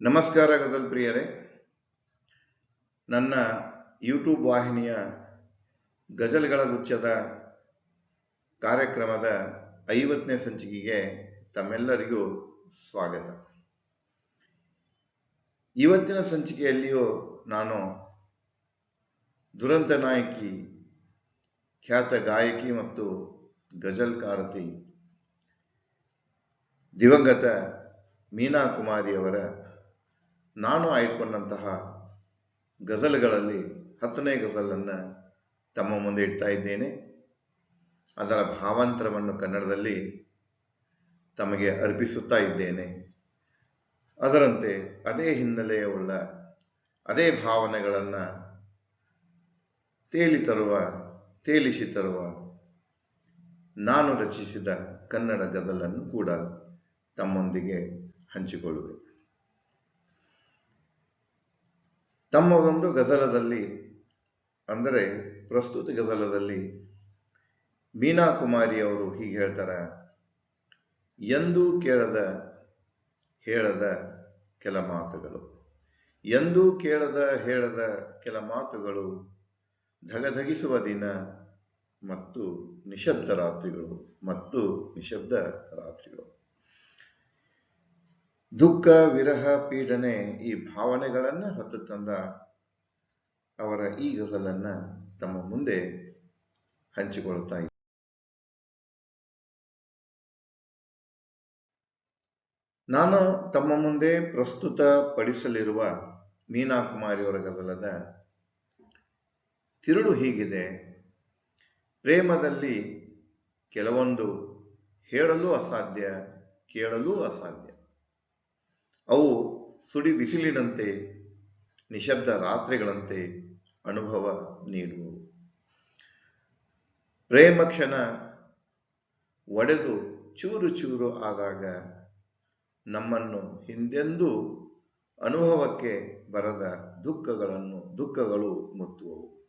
ನಮಸ್ಕಾರ ಗಜಲ್ ಪ್ರಿಯರೇ. ನನ್ನ ಯೂಟ್ಯೂಬ್ ವಾಹಿನಿಯ ಗಜಲ್ಗಳ ಗುಚ್ಛದ ಕಾರ್ಯಕ್ರಮದ ಐವತ್ತನೇ ಸಂಚಿಕೆಗೆ ತಮ್ಮೆಲ್ಲರಿಗೂ ಸ್ವಾಗತ. ಇವತ್ತಿನ ಸಂಚಿಕೆಯಲ್ಲಿಯೂ ನಾನು ದುರಂತ ನಾಯಕಿ, ಖ್ಯಾತ ಗಾಯಕಿ ಮತ್ತು ಗಜಲ್ಕಾರತಿ ದಿವಂಗತ ಮೀನಾ ಕುಮಾರಿಯವರ ನಾನು ಆಯ್ದುಕೊಂಡಂತಹ ಗಜಲ್ಗಳಲ್ಲಿ ಹತ್ತನೇ ಗಜಲನ್ನು ತಮ್ಮ ಮುಂದೆ ಇಡ್ತಾ ಇದ್ದೇನೆ. ಅದರ ಭಾವಾಂತರವನ್ನು ಕನ್ನಡದಲ್ಲಿ ತಮಗೆ ಅರ್ಪಿಸುತ್ತಾ ಇದ್ದೇನೆ. ಅದರಂತೆ ಅದೇ ಹಿನ್ನೆಲೆಯ ಉಳ್ಳ ಅದೇ ಭಾವನೆಗಳನ್ನು ತೇಲಿ ತರುವ, ತೇಲಿಸಿ ತರುವ ನಾನು ರಚಿಸಿದ ಕನ್ನಡ ಗದಲನ್ನು ಕೂಡ ತಮ್ಮೊಂದಿಗೆ ಹಂಚಿಕೊಳ್ಳುವೆ. ತಮ್ಮ ಒಂದು ಗಜಲದಲ್ಲಿ, ಅಂದರೆ ಪ್ರಸ್ತುತ ಗಜಲದಲ್ಲಿ ಮೀನಾ ಕುಮಾರಿ ಅವರು ಹೀಗೆ ಹೇಳ್ತಾರೆ, ಎಂದೂ ಕೇಳದ, ಹೇಳದ ಕೆಲ ಮಾತುಗಳು. ಎಂದೂ ಕೇಳದ, ಹೇಳದ ಕೆಲ ಮಾತುಗಳು ಧಗಧಗಿಸುವ ದಿನ ಮತ್ತು ನಿಶಬ್ದ ರಾತ್ರಿಗಳು ಮತ್ತು ನಿಶಬ್ದ ರಾತ್ರಿಗಳು. ದುಃಖ, ವಿರಹ, ಪೀಡನೆ ಈ ಭಾವನೆಗಳನ್ನು ಹೊತ್ತು ತಂದ ಅವರ ಈ ಗಜಲನ್ನ ತಮ್ಮ ಮುಂದೆ ಹಂಚಿಕೊಳ್ಳುತ್ತಾ ನಾನು ತಮ್ಮ ಮುಂದೆ ಪ್ರಸ್ತುತ ಪಡಿಸಲಿರುವ ಮೀನಾಕುಮಾರಿಯವರ ಗದಲದ ತಿರುಳು ಹೀಗಿದೆ. ಪ್ರೇಮದಲ್ಲಿ ಕೆಲವೊಂದು ಹೇಳಲು ಅಸಾಧ್ಯ, ಕೇಳಲು ಅಸಾಧ್ಯ. ಅವು ಸುಡಿ ಬಿಸಿಲಿನಂತೆ ನಿಶಬ್ದ ರಾತ್ರಿಗಳಂತೆ ಅನುಭವ ನೀಡುವು. ಪ್ರೇಮ ಕ್ಷಣ ಒಡೆದು ಚೂರು ಚೂರು ಆದಾಗ ನಮ್ಮನ್ನು ಹಿಂದೆಂದೂ ಅನುಭವಕ್ಕೆ ಬರದ ದುಃಖಗಳನ್ನು ದುಃಖಗಳು ಮುತ್ತುವವು.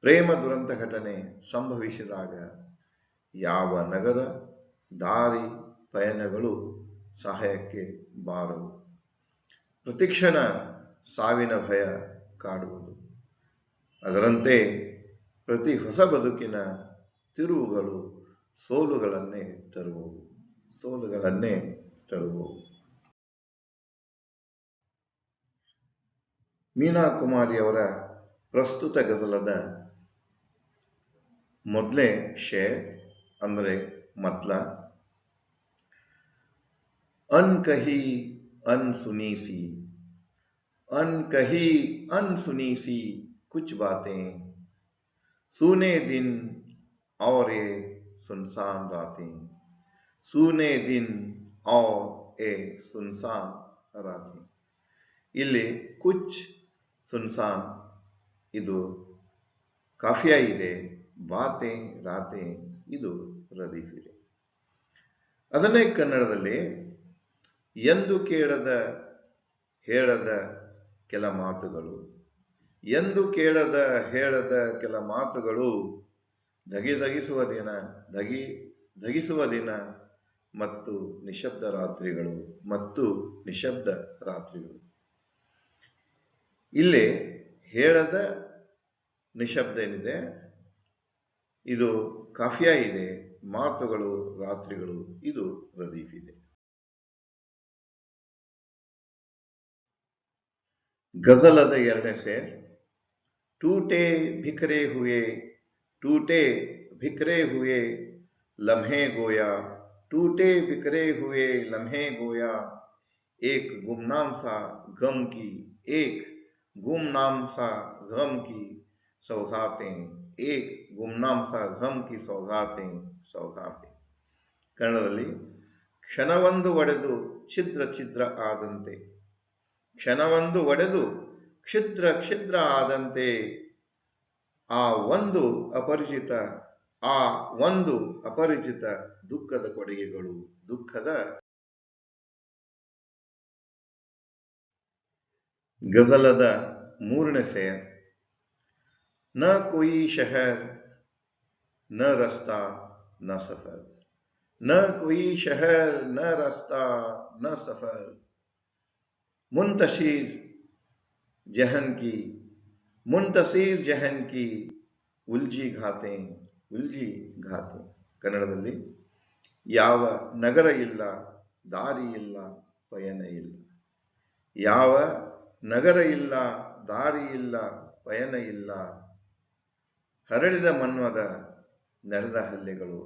ಪ್ರೇಮ ದುರಂತ ಘಟನೆ ಸಂಭವಿಸಿದಾಗ ಯಾವ ನಗರ, ದಾರಿ, ಪಯಣಗಳು ಸಹಾಯಕ್ಕೆ ಬಾರವು ಪ್ರತಿಕ್ಷಣ ಸಾವಿನ ಭಯ ಕಾಡುವುದು. ಅದರಂತೆ ಪ್ರತಿ ಹೊಸ ಬದುಕಿನ ತಿರುವುಗಳು ಸೋಲುಗಳನ್ನೇ ತರುವವು. ಸೋಲುಗಳನ್ನೇ ತರುವವು. ಮೀನಾ ಕುಮಾರಿಯವರ ಪ್ರಸ್ತುತ ಗಜಲದ ಮೊದಲೇ ಶೇರ್ ಅಂದರೆ ಮತ್ಲ अनकही अनसुनी सी अनकही अनसुनी सी कुछ बातें सूने दिन और ये सुनसान रातें सूने दिन और ए ಸುನ್ಸಾನ್ ರಾತ್ರಿ ಇಲ್ಲಿ ಕುಚ್ ಸುನ್ಸಾನ್ ಇದು ಕಾಫಿಯಾ ಇದೆ ಬಾತೆ ರಾತೆ ಇದು ರದೀಫ್ ಇದೆ ಅದನ್ನೇ ಕನ್ನಡದಲ್ಲಿ ಎಂದು ಕೇಳದ, ಹೇಳದ ಕೆಲ ಮಾತುಗಳು. ಎಂದು ಕೇಳದ, ಹೇಳದ ಕೆಲ ಮಾತುಗಳು. ಧಗಿಧಗಿಸುವ ದಿನ, ಧಗಿ ಧಗಿಸುವ ದಿನ ಮತ್ತು ನಿಶಬ್ದ ರಾತ್ರಿಗಳು ಮತ್ತು ನಿಶಬ್ದ ರಾತ್ರಿಗಳು. ಇಲ್ಲಿ ಹೇಳದ ನಿಶಬ್ದ ಏನಿದೆ? ಇದು ಕಾಫಿಯಾ ಇದೆ, ಮಾತುಗಳು ರಾತ್ರಿಗಳು, ಇದು ರದೀಫ್ ಇದೆ. गजलद ಎರಡನೇ ಸೇರ್ टूटे बिखरे हुए टूटे बिखरे हुए लम्हे गोया टूटे बिखरे हुए लम्हे गोया एक गुमनाम सा गम की एक गुमनाम सा गम की सौगातें एक गुमनाम सा गम की सौगातें ಸೌಗಾತೆ ಕನ್ನಡದಲ್ಲಿ ಕ್ಷಣವೊಂದು ಒಡೆದು ಛಿದ್ರ ಛಿದ್ರ ಆದಂತೆ ಕ್ಷಣವೊಂದು ಒಡೆದು ಕ್ಷಿದ್ರ ಕ್ಷಿದ್ರ ಆದಂತೆ ಆ ಒಂದು ಅಪರಿಚಿತ, ಆ ಒಂದು ಅಪರಿಚಿತ ದುಃಖದ ಕೊಡುಗೆಗಳು, ದುಃಖದ ಗಜಲದ ಮೂರನೇ ಸೇರ್ನ ಕೊಯಿ ಶಹರ್, ನ ರಸ್ತಾ, ನ ಸಫರ್. ನ ಕೊಯಿ ಶಹರ್, ನ ರಸ್ತಾ, ನ ಸಫರ್. ಮುಂತಶೀರ್ ಜಹನ್ ಕಿ ಮುಂತಸೀರ್ ಜಹನ್ ಕಿ ಉಲ್ಜಿ ಘಾತೆ ಉಲ್ಜಿ ಘಾತೆ ಕನ್ನಡದಲ್ಲಿ ಯಾವ ನಗರ ಇಲ್ಲ, ದಾರಿ ಇಲ್ಲ, ಪಯಣ ಇಲ್ಲ. ಯಾವ ನಗರ ಇಲ್ಲ, ದಾರಿ ಇಲ್ಲ, ಪಯಣ ಇಲ್ಲ, ಹರಡಿದ ಮನ್ವದ ನಡೆದ ಹಲ್ಲೆಗಳು,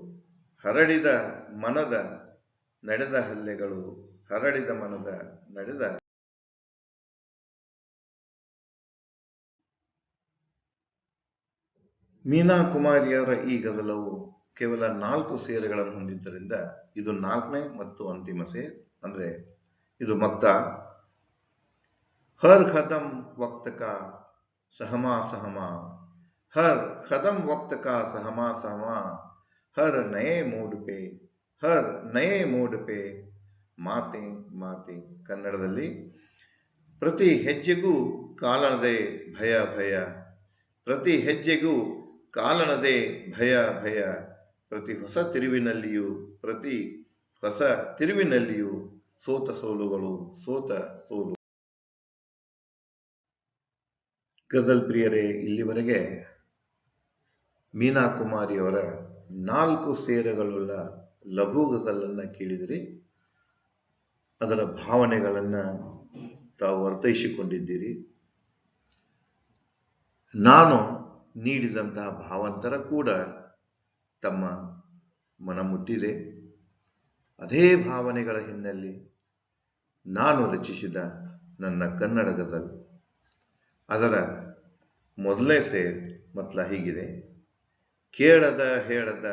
ಹರಡಿದ ಮನದ ನಡೆದ ಹಲ್ಲೆಗಳು, ಹರಡಿದ ಮನದ ನಡೆದ ಮೀನಾ ಕುಮಾರಿಯವರ ಈ ಗದಲವು ಕೇವಲ ನಾಲ್ಕು ಸೇರುಗಳನ್ನು ಹೊಂದಿದ್ದರಿಂದ ಇದು ನಾಲ್ಕನೇ ಮತ್ತು ಅಂತಿಮ ಸೇರ್ ಅಂದ್ರೆ ಇದು ಮಕ್ತ ಹರ್ ಖದಂ ವಕ್ತಕ ಸಹಮಾ ಸಹಮಾ. ಹರ್ ವಕ್ತ ಕಾ ಸಹಮಾ ಸಹಮಾ. ಹರ್ ನಯೇ ಮೂಡ್ ಹರ್ ನಯೇ ಮೂಡ್ ಮಾತೆ ಮಾತೆ. ಕನ್ನಡದಲ್ಲಿ ಪ್ರತಿ ಹೆಜ್ಜೆಗೂ ಕಾಲನದೇ ಭಯ ಭಯ. ಪ್ರತಿ ಹೆಜ್ಜೆಗೂ ಕಾಲನದೇ ಭಯ ಭಯ. ಪ್ರತಿ ಹೊಸ ತಿರುವಿನಲ್ಲಿಯೂ, ಪ್ರತಿ ಹೊಸ ತಿರುವಿನಲ್ಲಿಯೂ ಸೋತ ಸೋಲುಗಳು, ಸೋತ ಸೋಲು. ಗಜಲ್ ಪ್ರಿಯರೇ, ಇಲ್ಲಿವರೆಗೆ ಮೀನಾ ಕುಮಾರಿಯವರ ನಾಲ್ಕು ಸೇರೆಗಳುಳ್ಳ ಲಘು ಗಜಲನ್ನ ಕೇಳಿದಿರಿ. ಅದರ ಭಾವನೆಗಳನ್ನ ತಾವು ಅರ್ಥೈಸಿಕೊಂಡಿದ್ದೀರಿ. ನಾನು ನೀಡಿದಂತಹ ಭಾವಂತರ ಕೂಡ ತಮ್ಮ ಮನ ಮುಟ್ಟಿದೆ. ಅದೇ ಭಾವನೆಗಳ ಹಿನ್ನೆಲೆ ನಾನು ರಚಿಸಿದ ನನ್ನ ಕನ್ನಡ ಗಜಲ್ ಅದರ ಮೊದಲೇ ಸೇರ್ ಮತ್ಲ ಹೀಗಿದೆ. ಕೇಳದ ಹೇಳದ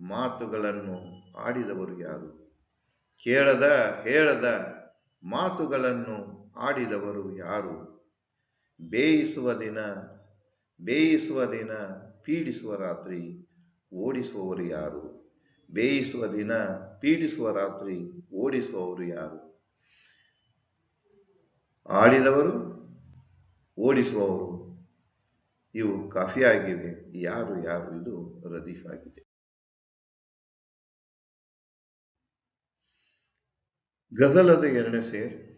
ಮಾತುಗಳನ್ನು ಆಡಿದವರು ಯಾರು? ಕೇಳದ ಹೇಳದ ಮಾತುಗಳನ್ನು ಆಡಿದವರು ಯಾರು? ಬೇಯಿಸುವ ದಿನ ಬೇಯಿಸುವ ದಿನ ಪೀಡಿಸುವ ರಾತ್ರಿ ಓಡಿಸುವವರು ಯಾರು? ಬೇಯಿಸುವ ದಿನ ಪೀಡಿಸುವ ರಾತ್ರಿ ಓಡಿಸುವವರು ಯಾರು? ಆಡಿದವರು, ಓಡಿಸುವವರು. ಇವು ಕಾಫಿಯಾಗಿವೆ. ಯಾರು ಯಾರು? ಇದು ರದೀಫ್ ಆಗಿದೆ. ಗಜಲದ ಎರಡನೇ ಸೇರ್.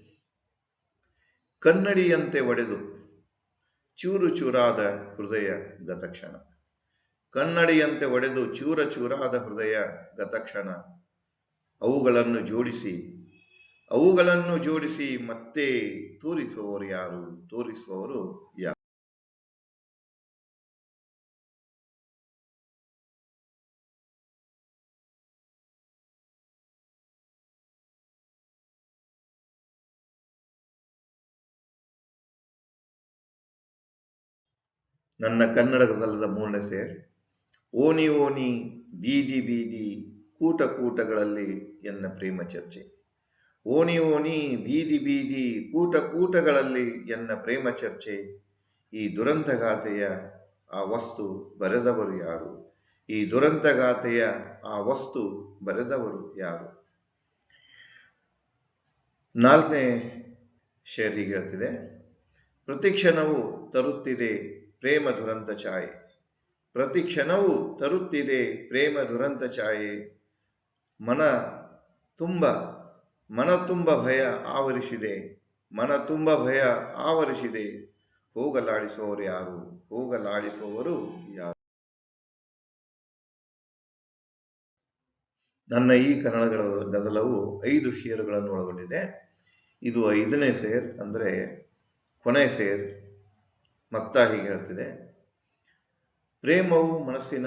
ಕನ್ನಡಿಯಂತೆ ಒಡೆದು ಚೂರು ಚೂರಾದ ಹೃದಯ ಗತಕ್ಷಣ. ಕನ್ನಡಿಯಂತೆ ಒಡೆದು ಚೂರ ಚೂರಾದ ಹೃದಯ ಗತಕ್ಷಣ. ಅವುಗಳನ್ನು ಜೋಡಿಸಿ ಅವುಗಳನ್ನು ಜೋಡಿಸಿ ಮತ್ತೆ ತೋರಿಸುವವರು ಯಾರು? ತೋರಿಸುವವರು ಯಾರು? ನನ್ನ ಕನ್ನಡದಲ್ಲದ ಮೂರನೇ ಸೇರ್. ಓಣಿ ಓಣಿ ಬೀದಿ ಬೀದಿ ಕೂಟ ಕೂಟಗಳಲ್ಲಿ ಎನ್ನ ಪ್ರೇಮ ಚರ್ಚೆ. ಓಣಿ ಓಣಿ ಬೀದಿ ಬೀದಿ ಕೂಟ ಕೂಟಗಳಲ್ಲಿ ಎನ್ನ ಪ್ರೇಮ ಚರ್ಚೆ. ಈ ದುರಂತಗಾಥೆಯ ಆ ವಸ್ತು ಬರೆದವರು ಯಾರು? ಈ ದುರಂತಗಾಥೆಯ ಆ ವಸ್ತು ಬರೆದವರು ಯಾರು? ನಾಲ್ಕನೇ ಶೇರ್ ಪ್ರತಿ ಕ್ಷಣವು ತರುತ್ತಿದೆ ಪ್ರೇಮ ದುರಂತ ಛಾಯೆ. ಪ್ರತಿ ಕ್ಷಣವೂ ತರುತ್ತಿದೆ ಪ್ರೇಮ ದುರಂತ ಛಾಯೆ. ಮನ ತುಂಬ ಮನ ತುಂಬ ಭಯ ಆವರಿಸಿದೆ. ಮನ ತುಂಬ ಭಯ ಆವರಿಸಿದೆ. ಹೋಗಲಾಡಿಸುವವರು ಯಾರು? ಹೋಗಲಾಡಿಸುವವರು ಯಾರು? ನನ್ನ ಈ ಕನ್ನಡಗಳ ಗದಲವು ಐದು ಷೇರುಗಳನ್ನು ಒಳಗೊಂಡಿದೆ ಇದು ಐದನೇ ಸೇರ್ ಅಂದರೆ ಕೊನೆ ಸೇರ್ ಮಕ್ತಾ ಹೀಗೆ ಹೇಳ್ತಿದೆ. ಪ್ರೇಮವು ಮನಸ್ಸಿನ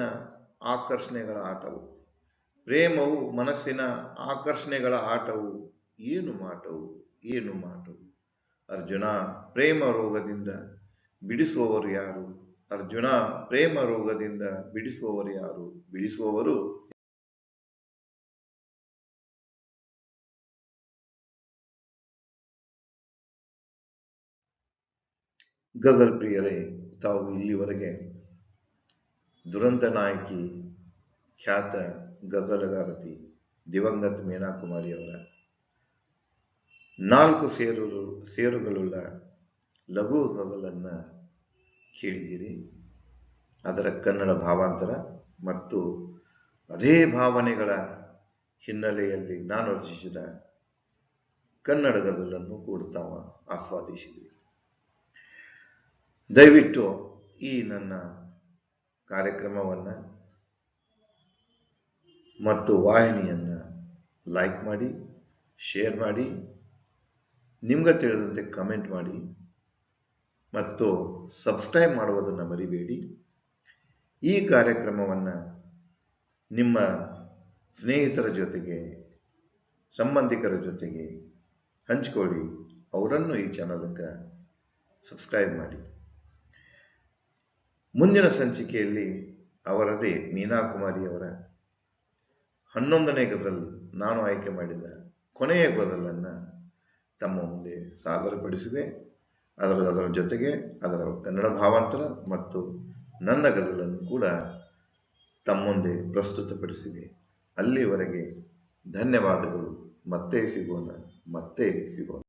ಆಕರ್ಷಣೆಗಳ ಆಟವು. ಪ್ರೇಮವು ಮನಸ್ಸಿನ ಆಕರ್ಷಣೆಗಳ ಆಟವು. ಏನು ಮಾಟವು? ಏನು ಮಾಟವು ಅರ್ಜುನ ಪ್ರೇಮ ರೋಗದಿಂದ ಬಿಡಿಸುವವರು ಯಾರು? ಅರ್ಜುನ ಪ್ರೇಮ ರೋಗದಿಂದ ಬಿಡಿಸುವವರು ಯಾರು? ಬಿಡಿಸುವವರು ಗಜಲ್ ಪ್ರಿಯರೇ, ತಾವು ಇಲ್ಲಿವರೆಗೆ ದುರಂತ ನಾಯಕಿ, ಖ್ಯಾತ ಗಜಲಗಾರತಿ ದಿವಂಗತ ಮೀನಾ ಕುಮಾರಿ ಅವರ ನಾಲ್ಕು ಸೇರು, ಸೇರುಗಳುಳ್ಳ ಲಘು ಗಜಲನ್ನ ಕೇಳಿದ್ದೀರಿ. ಅದರ ಕನ್ನಡ ಭಾವಾಂತರ ಮತ್ತು ಅದೇ ಭಾವನೆಗಳ ಹಿನ್ನೆಲೆಯಲ್ಲಿ ನಾನು ರಚಿಸಿದ ಕನ್ನಡ ಗಜಲನ್ನು ಕೂಡ ತಾವು ಆಸ್ವಾದಿಸಿದ್ವಿ ದಯವಿಟ್ಟು ಈ ನನ್ನ ಕಾರ್ಯಕ್ರಮವನ್ನು ಮತ್ತು ವಾಹಿನಿಯನ್ನು ಲೈಕ್ ಮಾಡಿ ಶೇರ್ ಮಾಡಿ, ನಿಮ್ಗೆ ತಿಳಿದಂತೆ ಕಮೆಂಟ್ ಮಾಡಿ ಮತ್ತು ಸಬ್ಸ್ಕ್ರೈಬ್ ಮಾಡುವುದನ್ನು ಮರಿಬೇಡಿ. ಈ ಕಾರ್ಯಕ್ರಮವನ್ನು ನಿಮ್ಮ ಸ್ನೇಹಿತರ ಜೊತೆಗೆ, ಸಂಬಂಧಿಕರ ಜೊತೆಗೆ ಹಂಚಿಕೊಳ್ಳಿ. ಅವರನ್ನು ಈ ಚಾನಲ್ಗೆ ಸಬ್ಸ್ಕ್ರೈಬ್ ಮಾಡಿ. ಮುಂದಿನ ಸಂಚಿಕೆಯಲ್ಲಿ ಅವರದೇ ಮೀನಾ ಕುಮಾರಿಯವರ ಹನ್ನೊಂದನೇ ಗದಲ್ ನಾನು ಆಯ್ಕೆ ಮಾಡಿದ ಕೊನೆಯ ಗದಲನ್ನು ತಮ್ಮ ಮುಂದೆ ಸಾಗರಪಡಿಸಿದೆ ಅದರ ಅದರ ಜೊತೆಗೆ ಅದರ ಕನ್ನಡ ಭಾವಾಂತರ ಮತ್ತು ನನ್ನ ಗದಲನ್ನು ಕೂಡ ತಮ್ಮ ಮುಂದೆ ಪ್ರಸ್ತುತಪಡಿಸಿದೆ. ಅಲ್ಲಿವರೆಗೆ ಧನ್ಯವಾದಗಳು. ಮತ್ತೆ ಸಿಗೋಣ. ಮತ್ತೆ ಸಿಗೋಣ.